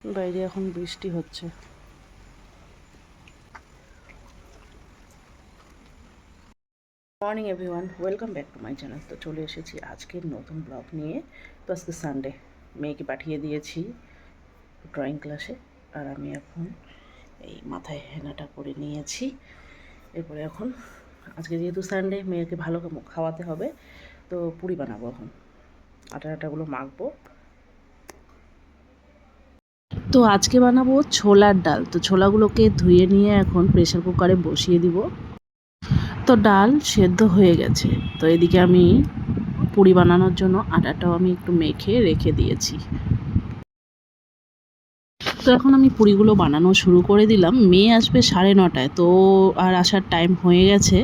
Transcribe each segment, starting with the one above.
বাইরে এখন বৃষ্টি হচ্ছে। Morning everyone welcome back to my channel তো চলে এসেছি আজকের নতুন ব্লগ নিয়ে। তো আজকে সানডে মেয়েকে পাঠিয়ে দিয়েছি ড্রয়িং ক্লাসে আর আমি এখন এই মাথায় হেনাটা করে নিয়েছি। এরপরে এখন আজকে যেহেতু সানডে মেয়েকে ভালো খাওয়াতে হবে। তো পুরি বানাবো এখন। আটা আটাগুলো মাখবো। তো আজকে বানাবো ছোলার ডাল। তো ছোলাগুলোকে ধুয়ে নিয়ে এখন প্রেশার কুকারে বসিয়ে দিব। তো ডাল সেদ্ধ হয়ে গেছে। তো এদিকে আমি পুরি বানানোর জন্য আটাটাও আমি একটু মেখে রেখে দিয়েছি। তো এখন আমি পুরিগুলো বানানো শুরু করে দিলাম। মেয়ে আসবে সাড়ে নটায়। তো আর আসার টাইম হয়ে গেছে।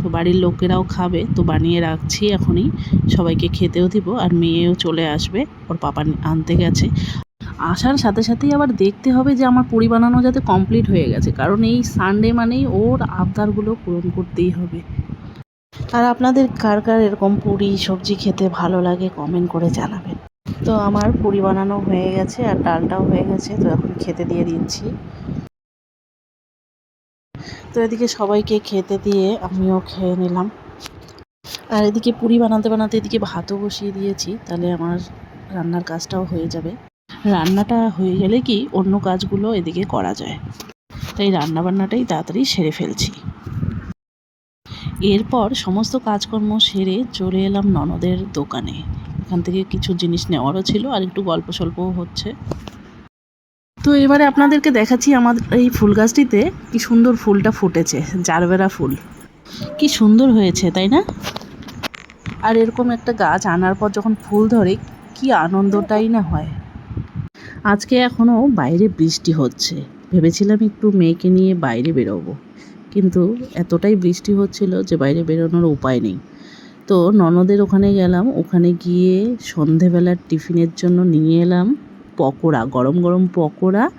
তো বাড়ির লোকেরাও খাবে। তো বানিয়ে রাখছি এখনই। সবাইকে খেতেও দিব। আর মেয়েও চলে আসবে। ওর পাপা আনতে গেছে। আসার সাথে সাথেই আবার দেখতে হবে যে আমার পুরি বানানো যাতে কমপ্লিট হয়ে গেছে। কারণ এই সানডে মানেই ওর আবদারগুলো পূরণ করতেই হবে। আর আপনাদের কার কার এরকম পুরি সবজি খেতে ভালো লাগে কমেন্ট করে জানাবেন। তো আমার পুরি বানানো হয়ে গেছে আর ডালটাও হয়ে গেছে, তো এখন খেতে দিয়ে দিচ্ছি। তো এদিকে সবাইকে খেতে দিয়ে আমিও খেয়ে নিলাম। আর এদিকে পুরি বানাতে বানাতে এদিকে ভাতও বসিয়ে দিয়েছি, তাহলে আমার রান্নার কাজটাও হয়ে যাবে। রান্নাটা হয়ে গেলে কি অন্য কাজগুলো এদিকে করা যায়। তাই রান্না বান্নাটাই তাড়াতাড়ি সেরে ফেলছি। এরপর সমস্ত কাজকর্ম সেরে চলে এলাম ননদের দোকানে। এখান থেকে কিছু জিনিস নেওয়ারও ছিল আর একটু গল্প সল্পও হচ্ছে। তো এবারে আপনাদেরকে দেখাচ্ছি আমাদের এই ফুল গাছটিতে কি সুন্দর ফুলটা ফুটেছে, জারবেরা ফুল। কি সুন্দর হয়েছে, তাই না? আর এরকম একটা গাছ আনার পর যখন ফুল ধরে, কি আনন্দটাই না হয়। আজকে এখনও বাইরে বৃষ্টি হচ্ছে। ভেবেছিলাম একটু মেয়েকে নিয়ে বাইরে বেরোবো। কিন্তু এতটাই বৃষ্টি হচ্ছিল যে বাইরে বেরোনোর উপায় নেই। তো ননদের ওখানে গেলাম, ওখানে গিয়ে সন্ধেবেলার টিফিনের জন্য নিয়ে এলাম পকোড়া, গরম গরম পকোড়া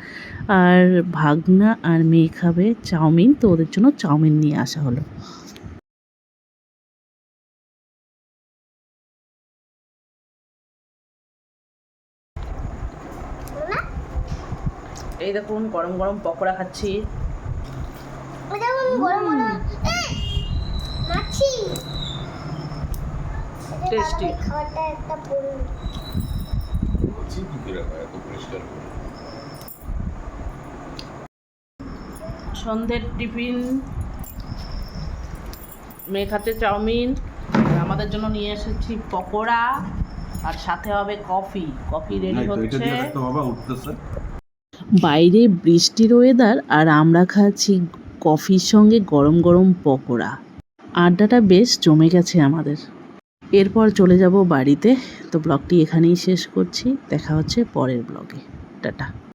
আর ভাগনা আর মেয়ে খাবে চাউমিন। তো ওদের জন্য চাউমিন নিয়ে আসা হলো। এই দেখুন গরম গরম পকোড়া খাচ্ছি। সন্ধ্যের টিফিন মেয়ে খাচ্ছে চাউমিন। আমাদের জন্য নিয়ে এসেছি পকোড়া আর সাথে হবে কফি। কফি রেডি হচ্ছে। বাইরে বৃষ্টির ওয়েদার আর আমরা খাচ্ছি কফির সঙ্গে গরম গরম পকোড়া। আড্ডাটা বেশ জমে গেছে আমাদের। এরপর চলে যাব বাড়িতে। তো ব্লগটি এখানেই শেষ করছি। দেখা হচ্ছে পরের ব্লগে টাটা।